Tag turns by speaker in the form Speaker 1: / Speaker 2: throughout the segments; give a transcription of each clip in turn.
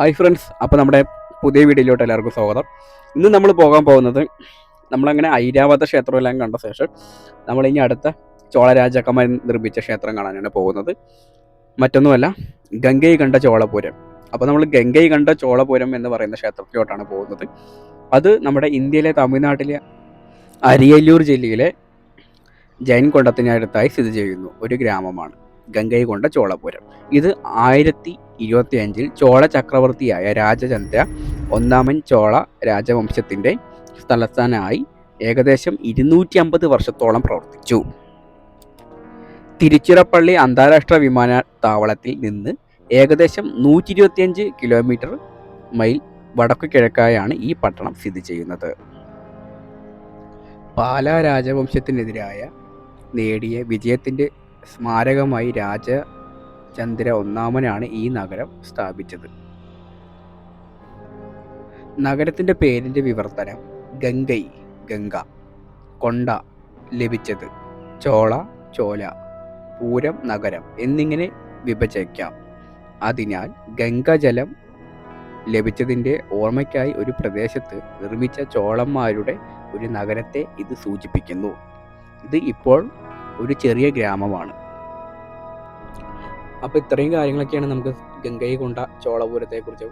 Speaker 1: Hi friends അപ്പോൾ നമ്മുടെ പുതിയ വീഡിയോയിലോട്ട് എല്ലാവർക്കും സ്വാഗതം. ഇന്ന് നമ്മൾ പോകാൻ പോകുന്നത് നമ്മളങ്ങനെ ഐരാവത ക്ഷേത്രമെല്ലാം കണ്ട ശേഷം നമ്മളിനി അടുത്ത ചോള രാജാക്കന്മാർ നിർമ്മിച്ച ക്ഷേത്രം കാണാനാണ് പോകുന്നത്. മറ്റൊന്നുമല്ല ഗംഗൈ കണ്ട ചോളപുരം. അപ്പോൾ നമ്മൾ ഗംഗൈ കണ്ട ചോളപുരം എന്ന് പറയുന്ന ക്ഷേത്രത്തിലോട്ടാണ് പോകുന്നത്. അത് നമ്മുടെ ഇന്ത്യയിലെ തമിഴ്നാട്ടിലെ അരിയല്ലൂർ ജില്ലയിലെ ജൈൻ കൊണ്ടത്തിനടുത്തായി സ്ഥിതി ചെയ്യുന്നു. ഒരു ഗ്രാമമാണ്. ഗംഗൈ കൊണ്ട ചോളപുരം. ഇത് ആയിരത്തി ഇരുപത്തി അഞ്ചിൽ ചോള ചക്രവർത്തിയായ രാജചന്ദ്ര ഒന്നാമൻ ചോള രാജവംശത്തിന്റെ തലസ്ഥാനമായി ഏകദേശം ഇരുന്നൂറ്റി അമ്പത് വർഷത്തോളം പ്രവർത്തിച്ചു. തിരുച്ചിറപ്പള്ളി അന്താരാഷ്ട്ര വിമാനത്താവളത്തിൽ നിന്ന് ഏകദേശം നൂറ്റി ഇരുപത്തിയഞ്ച് കിലോമീറ്റർ മൈൽ വടക്കു കിഴക്കായാണ് ഈ പട്ടണം സ്ഥിതി ചെയ്യുന്നത്. പാലാ രാജവംശത്തിനെതിരായ നേടിയ വിജയത്തിന്റെ സ്മാരകമായി രാജ രാജചന്ദ്ര ഒന്നാമനാണ് ഈ നഗരം സ്ഥാപിച്ചത്. നഗരത്തിന്റെ പേരിന്റെ വിവർത്തനം ഗംഗൈ ഗംഗ കൊണ്ട ലഭിച്ചത് ചോള ചോല പൂരം നഗരം എന്നിങ്ങനെ വിഭജിക്കാം. അതിനാൽ ഗംഗജലം ലഭിച്ചതിന്റെ ഓർമ്മയ്ക്കായി ഒരു പ്രദേശത്ത് നിർമ്മിച്ച ചോളന്മാരുടെ ഒരു നഗരത്തെ ഇത് സൂചിപ്പിക്കുന്നു. ഇത് ഇപ്പോൾ ഒരു ചെറിയ ഗ്രാമമാണ്. അപ്പോൾ ഇത്രയും കാര്യങ്ങളൊക്കെയാണ് നമുക്ക് ഗംഗൈകൊണ്ട ചോളപുരത്തെക്കുറിച്ച്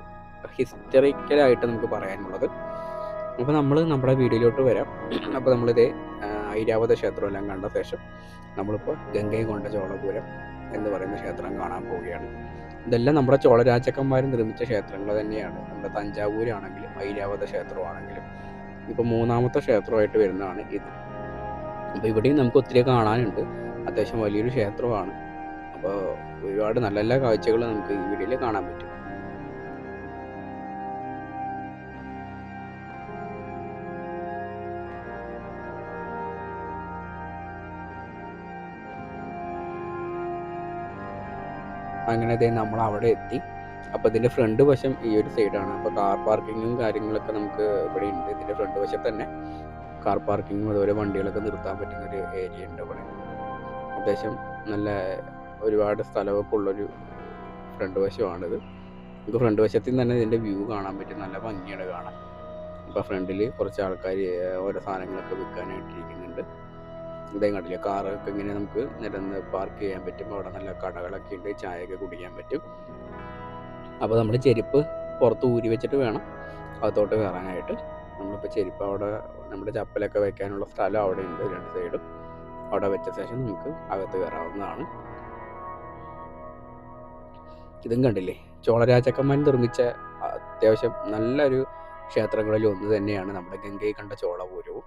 Speaker 1: ഹിസ്റ്ററിക്കലായിട്ട് നമുക്ക് പറയാനുള്ളത്. അപ്പോൾ നമ്മൾ നമ്മുടെ വീഡിയോയിലോട്ട് വരാം. അപ്പോൾ നമ്മളിത് ഐരാവത ക്ഷേത്രമെല്ലാം കണ്ട ശേഷം നമ്മളിപ്പോൾ ഗംഗൈ കൊണ്ട ചോളപുരം എന്ന് പറയുന്ന ക്ഷേത്രം കാണാൻ പോവുകയാണ്. ഇതെല്ലാം നമ്മുടെ ചോളരാജക്കന്മാർ നിർമ്മിച്ച ക്ഷേത്രങ്ങൾ തന്നെയാണ്. നമ്മുടെ തഞ്ചാവൂരാണെങ്കിലും ഐരാവത ക്ഷേത്രമാണെങ്കിലും. ഇപ്പോൾ മൂന്നാമത്തെ ക്ഷേത്രമായിട്ട് വരുന്നതാണ് ഇത്. അപ്പോൾ ഇവിടെയും നമുക്ക് ഒത്തിരി കാണാനുണ്ട്. അത്യാവശ്യം വലിയൊരു ക്ഷേത്രമാണ്. അപ്പോൾ ഒരുപാട് നല്ല നല്ല കാഴ്ചകൾ നമുക്ക് ഈ വീഡിയോയിൽ കാണാൻ പറ്റും. അങ്ങനെ ദേ നമ്മൾ അവിടെ എത്തി. അപ്പോൾ ഇതിന്റെ ഫ്രണ്ട് വശം ഈ ഒരു സൈഡാണ്. അപ്പോൾ കാർ പാർക്കിങ്ങും കാര്യങ്ങളൊക്കെ നമുക്ക് ഇവിടെ ഉണ്ട്. ഇതിന്റെ ഫ്രണ്ട് വശത്ത് തന്നെ. കാർ പാർക്കിങ്ങും അതുപോലെ വണ്ടികളൊക്കെ നിർത്താൻ പറ്റുന്ന ഒരു ഏരിയ ഉണ്ട് അവിടെ. അത്യാവശ്യം നല്ല ഒരുപാട് സ്ഥലമൊക്കെ ഉള്ളൊരു ഫ്രണ്ട് വശമാണിത്. നമുക്ക് ഫ്രണ്ട് വശത്തിൽ തന്നെ ഇതിന്റെ വ്യൂ കാണാൻ പറ്റും. നല്ല ഭംഗിയാണ് കാണാൻ. അപ്പോൾ ഫ്രണ്ടിൽ കുറച്ച് ആൾക്കാർ ഓരോ സാധനങ്ങളൊക്കെ വിൽക്കാനായിട്ട് ഇരിക്കുന്നുണ്ട്. ഇതേ കണ്ടില്ല കാറൊക്കെ ഇങ്ങനെ നമുക്ക് നിരന്ന് പാർക്ക് ചെയ്യാൻ പറ്റും. അവിടെ നല്ല കടകളൊക്കെ ഉണ്ട് ചായയൊക്കെ കുടിക്കാൻ പറ്റും. അപ്പോൾ നമ്മൾ ചെരുപ്പ് പുറത്ത് ഊരി വെച്ചിട്ട് വേണം അകത്തോട്ട് കയറാനായിട്ട്. നമ്മളിപ്പോൾ ചെരുപ്പ് അവിടെ നമ്മുടെ ചപ്പലൊക്കെ വെക്കാനുള്ള സ്ഥലം അവിടെ ഉണ്ട് രണ്ട് സൈഡും. അവിടെ വെച്ച ശേഷം നമുക്ക് അകത്ത് കയറാവുന്നതാണ്. ഇതും കണ്ടില്ലേ? ചോളരാജക്കന്മാർ നിർമ്മിച്ച അത്യാവശ്യം നല്ലൊരു ക്ഷേത്രങ്ങളിൽ ഒന്ന് തന്നെയാണ് നമ്മുടെ ഗംഗയിൽ കണ്ട ചോളപൂരവും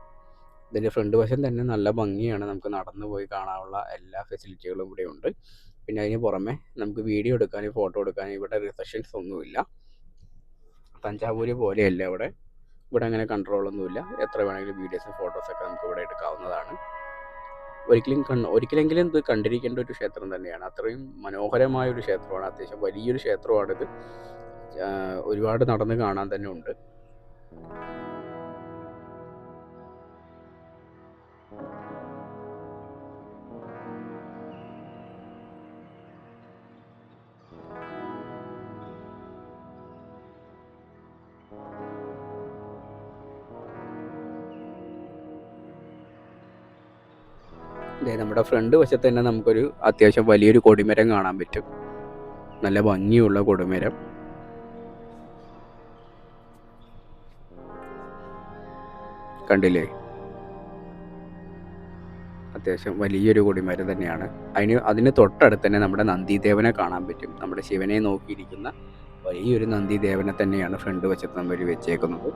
Speaker 1: ഇതിന്റെ ഫ്രണ്ട് വശം തന്നെ നല്ല ഭംഗിയാണ് നമുക്ക് നടന്നു പോയി കാണാനുള്ള എല്ലാ ഫെസിലിറ്റികളും ഇവിടെ ഉണ്ട്. പിന്നെ അതിന് പുറമെ നമുക്ക് വീഡിയോ എടുക്കാനും ഫോട്ടോ എടുക്കാനും ഇവിടെ റിസപ്ഷൻസ് ഒന്നുമില്ല. തഞ്ചാവൂര് പോലെയല്ല ഇവിടെ. ഇവിടെ അങ്ങനെ കൺട്രോളൊന്നുമില്ല എത്ര വേണമെങ്കിലും വീഡിയോസും ഫോട്ടോസൊക്കെ നമുക്ക് ഇവിടെ എടുക്കാവുന്നതാണ്. ഒരിക്കലും കണ് ഒരിക്കലെങ്കിലും ഇത് കണ്ടിരിക്കേണ്ട ഒരു ക്ഷേത്രം തന്നെയാണ്. അത്രയും മനോഹരമായ ഒരു ക്ഷേത്രമാണ്. അത്യാവശ്യം വലിയൊരു ക്ഷേത്രമാണിത്. ഒരുപാട് നടന്ന് കാണാൻ തന്നെ ഉണ്ട്. നമ്മുടെ ഫ്രണ്ട് വശത്ത് തന്നെ നമുക്കൊരു അത്യാവശ്യം വലിയൊരു കൊടിമരം കാണാൻ പറ്റും. നല്ല ഭംഗിയുള്ള കൊടിമരം. കണ്ടില്ലേ? അത്യാവശ്യം വലിയൊരു കൊടിമരം തന്നെയാണ്. അതിന് അതിന് തൊട്ടടുത്ത് തന്നെ നമ്മുടെ നന്ദിദേവനെ കാണാൻ പറ്റും. നമ്മുടെ ശിവനെ നോക്കിയിരിക്കുന്ന വലിയൊരു നന്ദിദേവനെ തന്നെയാണ് ഫ്രണ്ട് വശത്ത് നമ്മൾ വെച്ചേക്കുന്നത്.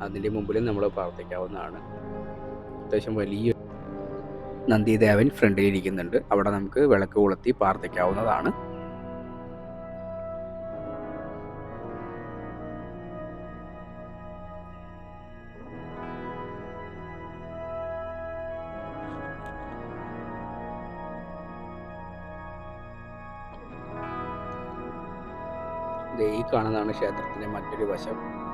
Speaker 1: അതിന്റെ മുമ്പിലും നമ്മൾ പ്രാർത്ഥിക്കാവുന്നതാണ്. അത്യാവശ്യം വലിയ നന്ദിദേവൻ ഫ്രണ്ടിൽ ഇരിക്കുന്നുണ്ട്. അവിടെ നമുക്ക് വിളക്ക് കൊളുത്തി പ്രാർത്ഥിക്കാവുന്നതാണ്. ഈ കാണുന്നതാണ് ക്ഷേത്രത്തിന്റെ മറ്റൊരു വശം.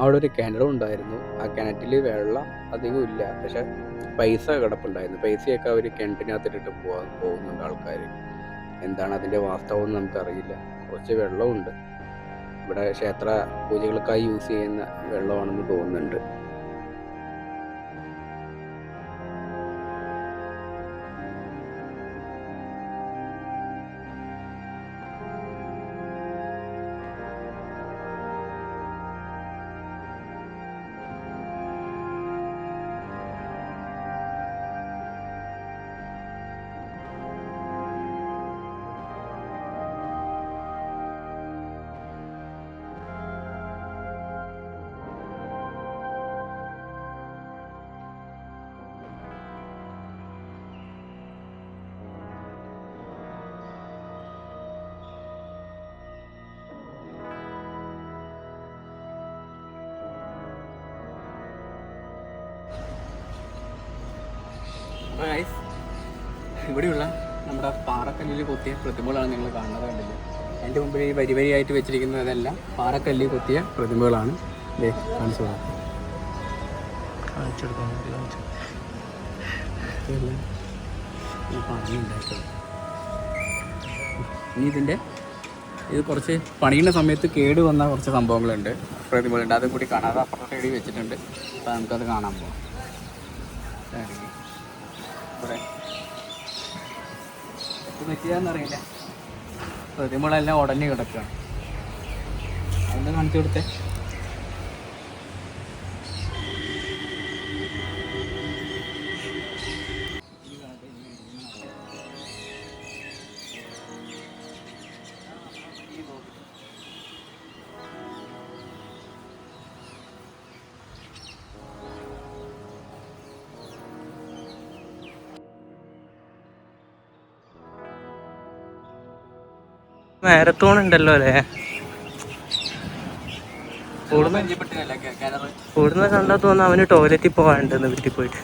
Speaker 1: അവിടെ ഒരു കിണറും ഉണ്ടായിരുന്നു. ആ കിണറ്റിൽ വെള്ളം അധികം ഇല്ല. പക്ഷെ പൈസ കിടപ്പുണ്ടായിരുന്നു. പൈസയൊക്കെ അവർ കിണറ്റിനകത്തിട്ടിട്ട് പോകാൻ പോകുന്നുണ്ട് ആൾക്കാർ എന്താണ് അതിന്റെ വാസ്തവം എന്ന് നമുക്കറിയില്ല. കുറച്ച് വെള്ളമുണ്ട് ഇവിടെ ക്ഷേത്ര പൂജകൾക്കായി യൂസ് ചെയ്യുന്ന വെള്ളമാണെന്ന് തോന്നുന്നുണ്ട്. ഗൈസ് ഇവിടെയുള്ള നമ്മുടെ പാറക്കല്ലിൽ കൊത്തിയ പ്രതിമകളാണ് നിങ്ങൾ കാണുന്നത് കണ്ടില്ലേ? എന്റെ മുമ്പിൽ ഈ വരി വരിയായിട്ട് വെച്ചിരിക്കുന്നതെല്ലാം പാറക്കല്ലിൽ കൊത്തിയ പ്രതിമകളാണ്. കാണിച്ചു ഇനി ഇതിന്റെ ഇത് കുറച്ച് പണിയുന്ന സമയത്ത് കേട് വന്ന കുറച്ച് സംഭവങ്ങളുണ്ട് പ്രതിമകളുണ്ട്. അതും കൂടി കാണാതെ അപ്പുറത്തെ സൈഡിൽ വെച്ചിട്ടുണ്ട്. അപ്പോൾ നമുക്കത് കാണാൻ പോകാം പറ്റിയാന്നറിയില്ല പ്രതിമകളെല്ലാം ഉടഞ്ഞു കിടക്കുകയാണ്. അതൊന്ന് കാണിച്ചു കൊടുത്തേ?
Speaker 2: മാരത്തോൺ ഉണ്ടല്ലോ അല്ലേ? കൂടുന്ന കണ്ടാ തോന്നുന്നു അവന് ടോയ്ലറ്റിൽ പോകാണ്ടെന്ന് വീട്ടിൽ പോയിട്ട്.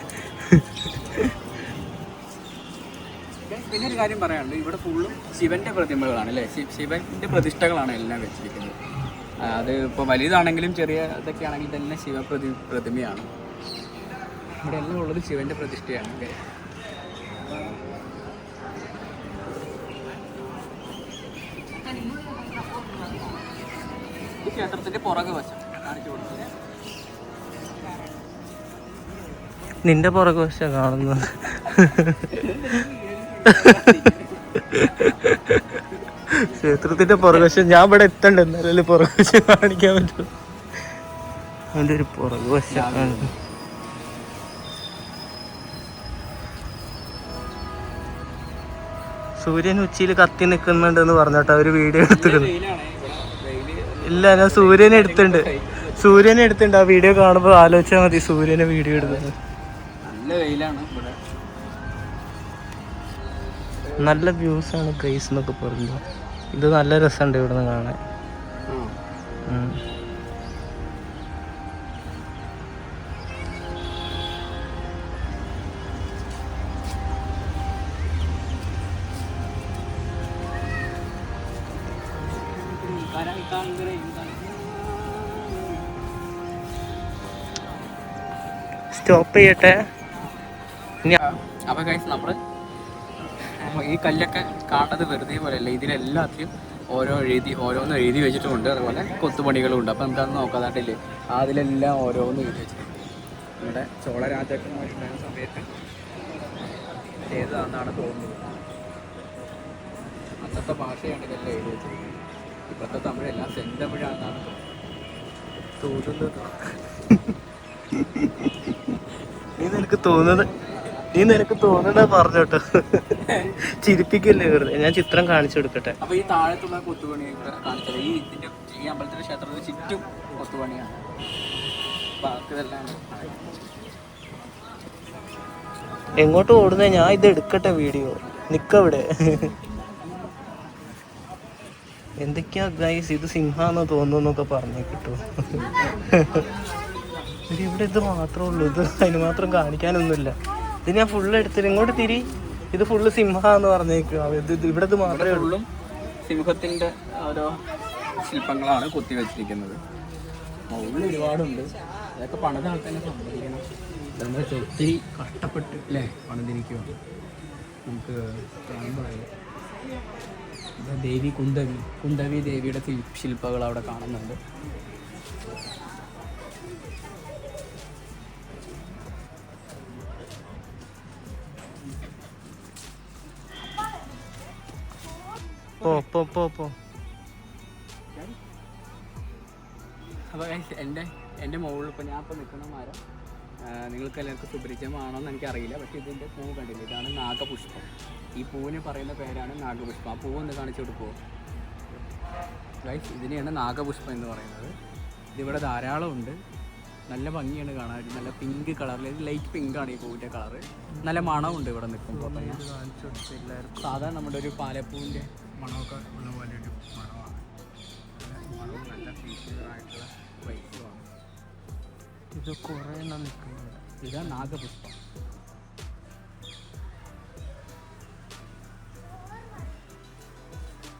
Speaker 1: പിന്നെ ഒരു കാര്യം പറയാനുണ്ട്. ഇവിടെ ഫുള്ളും ശിവന്റെ പ്രതിമകളാണ് അല്ലേ? ശിവന്റെ പ്രതിഷ്ഠകളാണ് എല്ലാം വെച്ചിരിക്കുന്നത്. അത് ഇപ്പോൾ വലുതാണെങ്കിലും ചെറിയ ഇതൊക്കെ ആണെങ്കിൽ തന്നെ ശിവപ്രതി പ്രതിമയാണ്. ഇവിടെ എല്ലാം ഉള്ളത് ശിവന്റെ പ്രതിഷ്ഠയാണ് അല്ലേ? ക്ഷേത്രത്തിന്റെ പുറകു വശം. കാണിച്ചു
Speaker 2: നിന്റെ പുറകു വശം കാണുന്നത്. ക്ഷേത്രത്തിന്റെ പുറകുവശം ഞാൻ ഇവിടെ എത്തണ്ട. എന്നാലല്ലേ പുറകുവശം കാണിക്കാൻ പറ്റൂ. അവന്റെ ഒരു പുറകുവശമാണ് സൂര്യൻ ഉച്ചയിൽ കത്തി നിൽക്കുന്നുണ്ടെന്ന് പറഞ്ഞോട്ടോ അവർ വീഡിയോ എടുത്തിരുന്നു. ഇല്ല ഞാൻ സൂര്യനെ എടുത്തിട്ടുണ്ട്. സൂര്യനെ എടുത്തിട്ടുണ്ട്. ആ വീഡിയോ കാണുമ്പോൾ ആലോചിച്ചാൽ മതി സൂര്യനെ വീഡിയോ എടുത്തത്
Speaker 1: നല്ല വെയിലാണ്
Speaker 2: നല്ല വ്യൂസ് ആണ് ഗൈസ് എന്നൊക്കെ പറഞ്ഞു ഇത് നല്ല രസമുണ്ട് ഇവിടെ
Speaker 1: ആ
Speaker 2: ഉം. സ്റ്റോപ്പ് ചെയ്യട്ടെ
Speaker 1: അപ്പൊ കഴിച്ച് നമ്മൾ ഈ കല്ലൊക്കെ കാണുന്നത് വെറുതെ പോലെയല്ല ഇതിലെല്ലാത്തിലും ഓരോ എഴുതി ഓരോന്ന് എഴുതി വെച്ചിട്ടുമുണ്ട്. അതുപോലെ കൊത്തുപണികളും ഉണ്ട്. അപ്പൊ എന്താണെന്ന് നോക്കാതായിട്ടില്ലേ അതിലെല്ലാം ഓരോന്ന് എഴുതി വെച്ചിട്ടുണ്ട്. നമ്മുടെ ചോള രാജാക്കന്മാരുണ്ടായിരുന്ന സമയത്ത് ഏതാണെന്നാണ് തോന്നുന്നത്? അന്നത്തെ ഭാഷയാണ് ഇതെല്ലാം എഴുതി വെച്ചിരിക്കുന്നത്. ഇപ്പോഴത്തെ തമിഴെല്ലാം സെന്തമിഴാണെന്നാണ് തോന്നുന്നത്.
Speaker 2: നീ നിനക്ക് തോന്നുന്നത് നീ നിനക്ക് തോന്നുന്നത് പറഞ്ഞോട്ടോ ചിരിപ്പിക്കല്ലേ വെറുതെ. ഞാൻ ചിത്രം കാണിച്ചു കൊടുക്കട്ടെ.
Speaker 1: അപ്പൊ ഈ താഴത്തുള്ള കൊത്തുപണി കാണിച്ചത് ഈ ഇതിന്റെ ഈ അമ്പലത്തിന്റെ ക്ഷേത്രത്തിന് ചുറ്റും കൊത്തുപണിയാണ്.
Speaker 2: എങ്ങോട്ട് ഓടുന്നേ? ഞാൻ ഇത് എടുക്കട്ടെ വീഡിയോ. നിക്കവിടെ. എന്തൊക്കെയാ ഗൈസ് ഇത് സിംഹാന്ന് തോന്നുന്നൊക്കെ പറഞ്ഞു കിട്ടു. ഇവിടെ ഇത് മാത്രമേ ഉള്ളൂ. ഇത് അതിന് മാത്രം കാണിക്കാനൊന്നുമില്ല. ഇത് ഞാൻ ഫുള്ള് എടുത്തിട്ട് ഇങ്ങോട്ട് തിരി. ഇത് ഫുള്ള് സിംഹാന്ന് പറഞ്ഞേക്കുക ഇത് ഇവിടെ ഇത് മാത്രമേ ഉള്ളൂ.
Speaker 1: സിംഹത്തിന്റെ ഓരോ ശില്പങ്ങളാണ് കൊത്തി വെച്ചിരിക്കുന്നത്. ഒരുപാടുണ്ട്. അതൊക്കെ പണിത തന്നെ സമ്മതിക്കണം നമ്മൾ ഒത്തിരി കഷ്ടപ്പെട്ട് അല്ലേ? പണിതിരിക്കുവാണ്. നമുക്ക് കാണുമ്പോഴേ ഇത് ദേവി കുന്തവി കുന്തവി ദേവിയുടെ ശില്പകൾ അവിടെ കാണുന്നുണ്ട്.
Speaker 2: പോ പോ പോ പോ.
Speaker 1: അപ്പോൾ എന്റെ എന്റെ മുകളിൽ ഇപ്പൊ ഞാൻ ഇപ്പോൾ നിൽക്കുന്ന മരം നിങ്ങൾക്ക് എല്ലാവർക്കും സുപരിചിതമാണോ എന്ന് എനിക്കറിയില്ല. പക്ഷേ ഇതിന്റെ പൂ കണ്ടില്ല? ഇതാണ് നാഗപുഷ്പം. ഈ പൂവിന് പറയുന്ന പേരാണ് നാഗപുഷ്പം. ആ പൂവ് ഒന്ന് കാണിച്ചു കൊടുക്കുമോ ഗൈസ് ഇതിനെയാണ് നാഗപുഷ്പം എന്ന് പറയുന്നത്. ഇതിവിടെ ധാരാളം ഉണ്ട് നല്ല ഭംഗിയാണ് കാണാൻ. നല്ല പിങ്ക് കളറിൽ ലൈറ്റ് പിങ്ക് ആണ് ഈ പൂവിന്റെ കളർ നല്ല മണമുണ്ട് ഇവിടെ നിൽക്കുമ്പോൾ സാധാരണ നമ്മുടെ ഒരു പാലപ്പൂവിന്റെ മണമൊക്കെ പോലെ ഒരു മണമാണ്. മണവും നല്ല
Speaker 2: ഇത് കുറേ നിൽക്കുന്നുണ്ട്
Speaker 1: ഇതാ നാഗപുഷ്പം.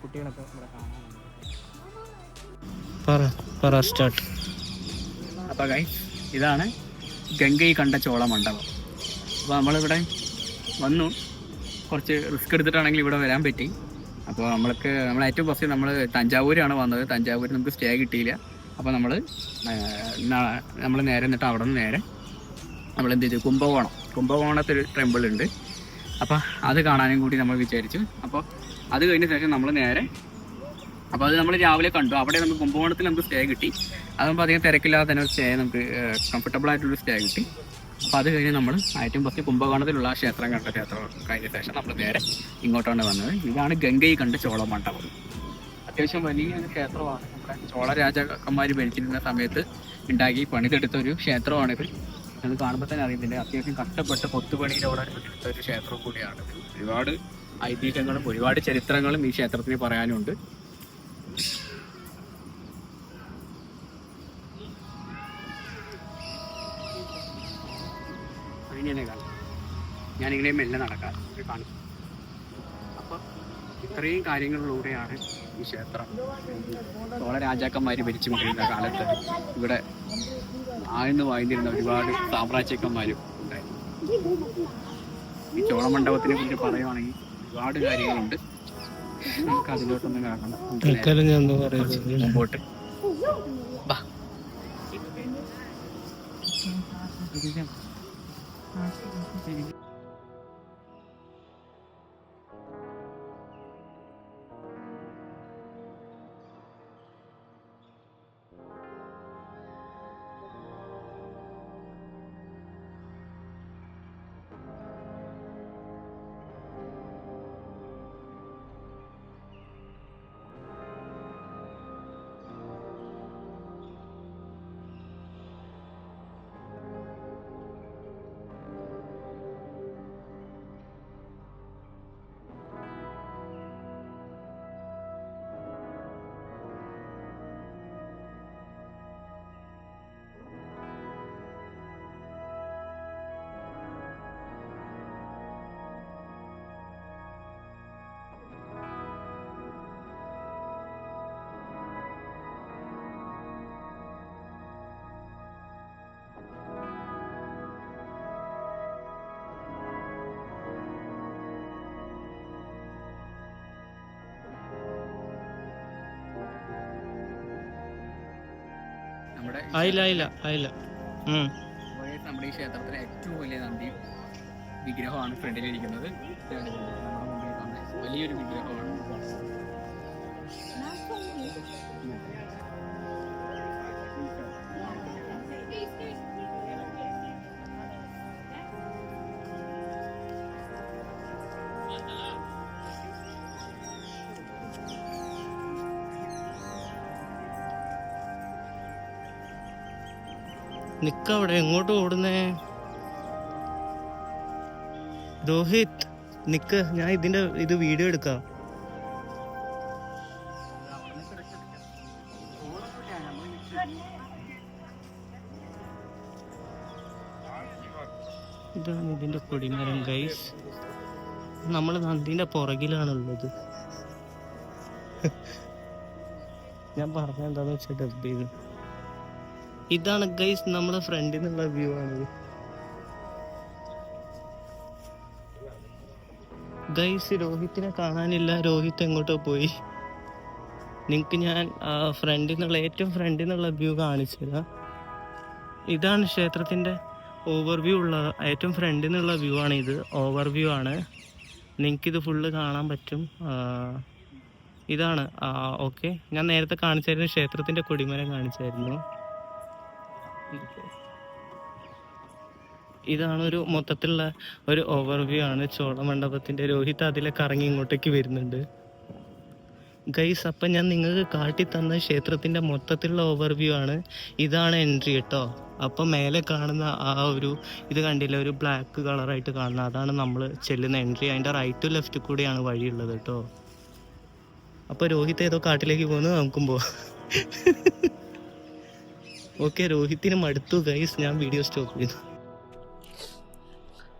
Speaker 1: കുട്ടികളൊക്കെ ഇവിടെ കാണാനുണ്ട് അപ്പോൾ കൈ ഇതാണ് ഗംഗൈ കണ്ട ചോള മണ്ഡപം. അപ്പോൾ നമ്മളിവിടെ വന്നു. കുറച്ച് റിസ്ക് എടുത്തിട്ടാണെങ്കിൽ ഇവിടെ വരാൻ പറ്റി. അപ്പോൾ നമ്മൾക്ക് നമ്മൾ ഏറ്റവും ഫസ്റ്റ് നമ്മൾ തഞ്ചാവൂരാണ് വന്നത്. തഞ്ചാവൂർ നമുക്ക് സ്റ്റേ കിട്ടിയില്ല. അപ്പോൾ നമ്മൾ നമ്മൾ നേരെ എന്നിട്ട് അവിടെ നിന്ന് നേരെ നമ്മൾ എന്ത് ചെയ്തു കുംഭകോണം. കുംഭകോണത്തിൽ ടെമ്പിൾ ഉണ്ട് അപ്പോൾ അത് കാണാനും കൂടി നമ്മൾ വിചാരിച്ചു. അപ്പോൾ അത് കഴിഞ്ഞ ശേഷം നമ്മൾ നേരെ അപ്പോൾ അത് നമ്മൾ രാവിലെ കണ്ടു. അവിടെ നമുക്ക് കുംഭകോണത്തിൽ നമുക്ക് സ്റ്റേ കിട്ടി. അതാകുമ്പോൾ അധികം തിരക്കില്ലാതെ തന്നെ ഒരു സ്റ്റേ നമുക്ക് കംഫർട്ടബിൾ ആയിട്ടുള്ള സ്റ്റേ കിട്ടി. അപ്പോൾ അത് കഴിഞ്ഞ് നമ്മൾ ഏറ്റവും ഫസ്റ്റ് കുംഭകോണത്തിലുള്ള ആ ക്ഷേത്രം കണ്ട ക്ഷേത്രം കഴിഞ്ഞ ശേഷം നമ്മൾ നേരെ ഇങ്ങോട്ടാണ് വന്നത്. ഇതാണ് ഗംഗൈ കണ്ട ചോള മണ്ഡപം. അത്യാവശ്യം വലിയ ക്ഷേത്രമാണ്. നമ്മുടെ ചോള രാജാക്കന്മാർ ഭരിച്ചിരുന്ന സമയത്ത് ഉണ്ടാക്കി പണിതെടുത്ത ഒരു ക്ഷേത്രമാണിത്. അത് കാണുമ്പോൾ തന്നെ അറിയുന്നില്ല അത്യാവശ്യം കഷ്ടപ്പെട്ട് കൊത്തുപണിയിലൂടെ എടുത്ത ഒരു ക്ഷേത്രം കൂടിയാണ്. ഒരുപാട് ഐതിഹ്യങ്ങളും ഒരുപാട് ചരിത്രങ്ങളും ഈ ക്ഷേത്രത്തിന് പറയാനുണ്ട്. ഞാനിങ്ങനെ മെല്ലെ നടക്കാം. കാണും. ഇത്രയും കാര്യങ്ങളിലൂടെയാണ് ഈ ക്ഷേത്രം ചോള രാജാക്കന്മാർ ഭരിച്ചു കൊണ്ടിരുന്ന കാലത്ത് ഇവിടെ ആഴ്ന്നു വായിന്നിരുന്ന ഒരുപാട് സാമ്രാജ്യക്കന്മാരും ഉണ്ടായിരുന്നു. ഈ ചോളമണ്ഡപത്തിനെ കുറിച്ച് പറയുവാണെങ്കിൽ ഒരുപാട് കാര്യങ്ങളുണ്ട്. നമുക്ക് അതിലോട്ടൊന്നും
Speaker 2: കാണണം
Speaker 1: മുമ്പോട്ട്. Thank. നമ്മുടെ
Speaker 2: ആയില്ല ആയില്ല ആയില്ല. ഉം.
Speaker 1: നമ്മുടെ ഈ ക്ഷേത്രത്തിലെ ഏറ്റവും വലിയ നന്ദി. വിഗ്രഹമാണ് ഫ്രണ്ടിലിരിക്കുന്നത്. നമ്മുടെ മുമ്പിൽ വലിയൊരു വിഗ്രഹമാണ്.
Speaker 2: നിക്ക അവിടെ എങ്ങോട്ട് ഓടുന്നേ? രോഹിത് നിക്ക് ഞാൻ ഇതിന്റെ ഇത് വീഡിയോ എടുക്കാം. ഇതാണ് ഇതിന്റെ കൊടിമരം ഗൈസ് നമ്മൾ നന്ദിന്റെ പുറകിലാണുള്ളത്. ഞാൻ പറഞ്ഞ എന്താന്ന് വെച്ചാൽ ഡബ് ചെയ്ത്. ഇതാണ് ഗൈസ് നമ്മുടെ ഫ്രണ്ടിൽ നിന്നുള്ള വ്യൂ ആണ് ഗൈസ് രോഹിത്തിനെ കാണാനില്ല. രോഹിത്ത് എങ്ങോട്ടോ പോയി. നിങ്ങൾക്ക് ഞാൻ ഫ്രണ്ടിൽ നിന്നുള്ള ഏറ്റവും ഫ്രണ്ടിൽ നിന്നുള്ള വ്യൂ കാണിച്ചു തരാം. ഇതാണ് ക്ഷേത്രത്തിന്റെ ഓവർവ്യൂ ഉള്ള ഏറ്റവും ഫ്രണ്ടിൽ നിന്നുള്ള വ്യൂ ആണ് ഇത് ഓവർവ്യൂ ആണ്. നിങ്ങൾക്കിത് ഫുള്ള് കാണാൻ പറ്റും. ഇതാണ്. ഓക്കെ ഞാൻ നേരത്തെ കാണിച്ചായിരുന്നു ക്ഷേത്രത്തിന്റെ കൊടിമരം കാണിച്ചായിരുന്നു. ഇതാണ് ഒരു മൊത്തത്തിലുള്ള ഒരു ഓവർവ്യൂ ആണ്. ചോളമണ്ഡപത്തിന്റെ രോഹിത് അതിലെ കറങ്ങി ഇങ്ങോട്ടേക്ക് വരുന്നുണ്ട്. ഗൈസ് അപ്പം ഞാൻ നിങ്ങൾക്ക് കാട്ടി തന്ന ക്ഷേത്രത്തിന്റെ മൊത്തത്തിലുള്ള ഓവർവ്യൂ ആണ്. ഇതാണ് എൻട്രി കേട്ടോ അപ്പം മേലെ കാണുന്ന ആ ഒരു ഇത് കണ്ടില്ല ഒരു ബ്ലാക്ക് കളറായിട്ട് കാണുന്ന അതാണ് നമ്മൾ ചെല്ലുന്ന എൻട്രി അതിന്റെ റൈറ്റ് ലെഫ്റ്റ് കൂടെയാണ് വഴിയുള്ളത് കേട്ടോ അപ്പോൾ രോഹിത് ഏതോ കാട്ടിലേക്ക് പോകുന്നത് നമുക്കും പോവാം. ഓക്കെ രോഹിത്തിന് മടുത്തു. ഗൈസ് ഞാൻ വീഡിയോ സ്റ്റോപ്പ് ചെയ്തു.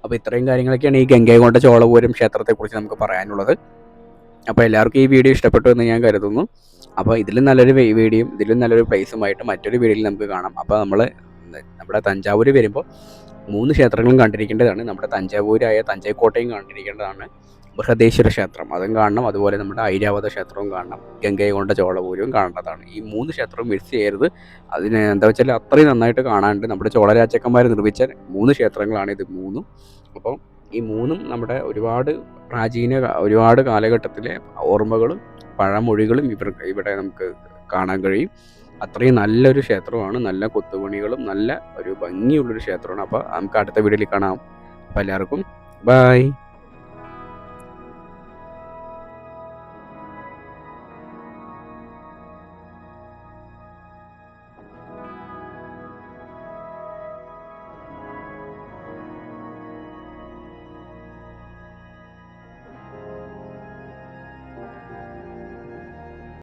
Speaker 1: അപ്പോൾ ഇത്രയും കാര്യങ്ങളൊക്കെയാണ് ഈ ഗംഗൈകൊണ്ട ചോളപൂരം ക്ഷേത്രത്തെക്കുറിച്ച് നമുക്ക് പറയാനുള്ളത്. അപ്പോൾ എല്ലാവർക്കും ഈ വീഡിയോ ഇഷ്ടപ്പെട്ടു എന്ന് ഞാൻ കരുതുന്നു. അപ്പോൾ ഇതിലും നല്ലൊരു വീഡിയോ വീഡിയോയും ഇതിലും നല്ലൊരു പ്ലേസുമായിട്ട് മറ്റൊരു വീഡിയോയിൽ നമുക്ക് കാണാം. അപ്പോൾ നമ്മൾ നമ്മുടെ തഞ്ചാവൂർ വരുമ്പോൾ മൂന്ന് ക്ഷേത്രങ്ങളും കണ്ടിരിക്കേണ്ടതാണ്. നമ്മുടെ തഞ്ചാവൂരായ തഞ്ചൈക്കോട്ടയും കണ്ടിരിക്കേണ്ടതാണ്. ബൃഹദേശ്വര ക്ഷേത്രം അതും കാണണം. അതുപോലെ നമ്മുടെ ഐരാവത ക്ഷേത്രവും കാണണം. ഗംഗൈകൊണ്ട ചോളപൂരവും കാണേണ്ടതാണ്. ഈ മൂന്ന് ക്ഷേത്രവും മിസ് ചെയ്യരുത്. അതിന് എന്താ വെച്ചാൽ അത്രയും നന്നായിട്ട് കാണാണ്ട് നമ്മുടെ ചോള രാജാക്കന്മാർ നിർമ്മിച്ച മൂന്ന് ക്ഷേത്രങ്ങളാണ് ഇത് മൂന്നും. അപ്പം ഈ മൂന്നും നമ്മുടെ ഒരുപാട് പ്രാചീന ഒരുപാട് കാലഘട്ടത്തിലെ ഓർമ്മകളും പഴമൊഴികളും ഇവർ ഇവിടെ നമുക്ക് കാണാൻ കഴിയും. അത്രയും നല്ലൊരു ക്ഷേത്രമാണ്. നല്ല കൊത്തുപണികളും നല്ല ഒരു ഭംഗിയുള്ളൊരു ക്ഷേത്രമാണ്. അപ്പോൾ നമുക്ക് അടുത്ത വീഡിയോയിൽ കാണാം. അപ്പോൾ എല്ലാവർക്കും ബായ്